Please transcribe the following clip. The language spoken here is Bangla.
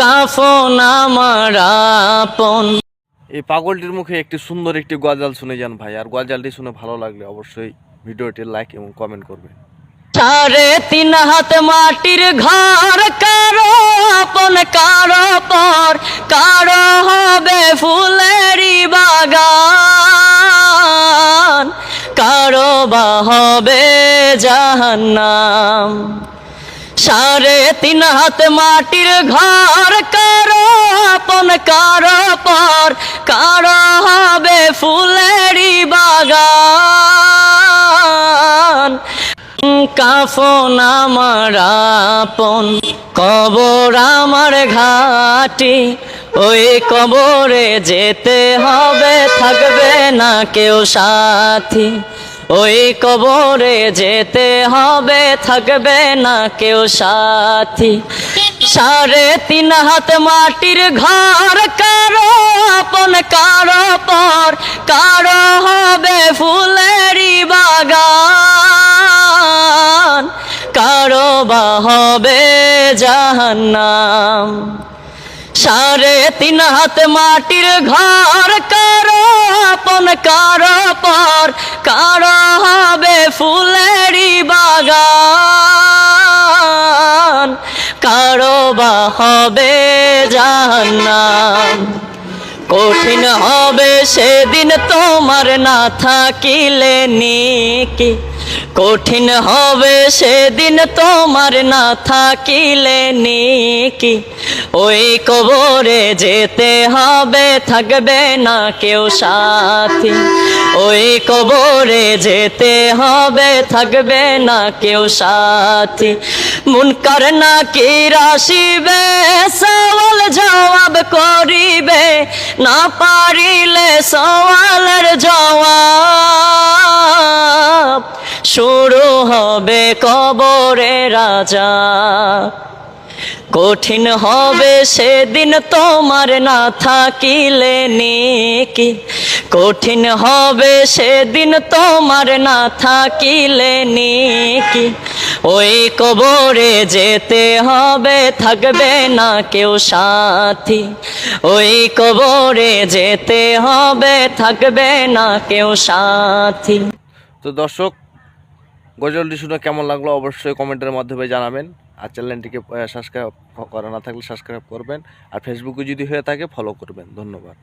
কাফন আমার আপন। এই পাগলটির মুখে একটি সুন্দর একটি গজাল শুনে যান ভাই আর গজালটি শুনে ভালো লাগলে অবশ্যই ভিডিওটি লাইক এবং কমেন্ট করবেন। সাড়ে তিন হাত মাটির ঘর কারও আপন কারও পর কারও হবে ফুলেরই বাগান কারও বা হবে জাহান্নাম। সাড়ে তিন হাত মাটির ঘর, কারও আপন, কারও পর, কারও হবে ফুলেরই বাগান। কাফন আমার আপন, কবর আমার ঘাটি, ওই কবরে যেতে হবে, থাকবে না কেউ সাথী। ওই কবরে যেতে হবে, থাকবে না কেউ সাথী। সাড়ে তিন হাত মাটির ঘর, কারও আপন, কারও পর, কারও হবে ফুলেরই বাগান। কারও বা হবে জাহান্নাম। সাড়ে তিন হাত মাটির ঘর হবে জাহান্নাম। কঠিন হবে সেদিন তোমার না থাকিলে নিকি। কঠিন হবে সেদিন তোমার না থাকিলে নিকি। ওই কবরে যেতে হবে, থাকবে না কেউ সাথী। ওই কবরে যেতে হবে, থাকবে না কেউ সাথী। মুনকার না কি রাশিবে, সওয়াল জবাব করিবে। না পারিলে সওয়ালের জবাব। শুরু হবে কবরে রাজা। কঠিন হবে সেদিন তোমার না থাকিলে নিকি। কঠিন হবে সেদিন তোমার না থাকিলে নিকি। ওই কবরে যেতে হবে, থাকবে না কেউ সাথী। ওই কবরে যেতে হবে, থাকবে না কেউ সাথী। তো দর্শক, গজলটি শুনে কেমন লাগল অবশ্যই কমেন্টের মাধ্যমে জানাবেন। আর চ্যানেলটিকে সাবস্ক্রাইব করা না থাকলে সাবস্ক্রাইব করবেন। আর ফেসবুকে যদি হয়ে থাকে ফলো করবেন। ধন্যবাদ।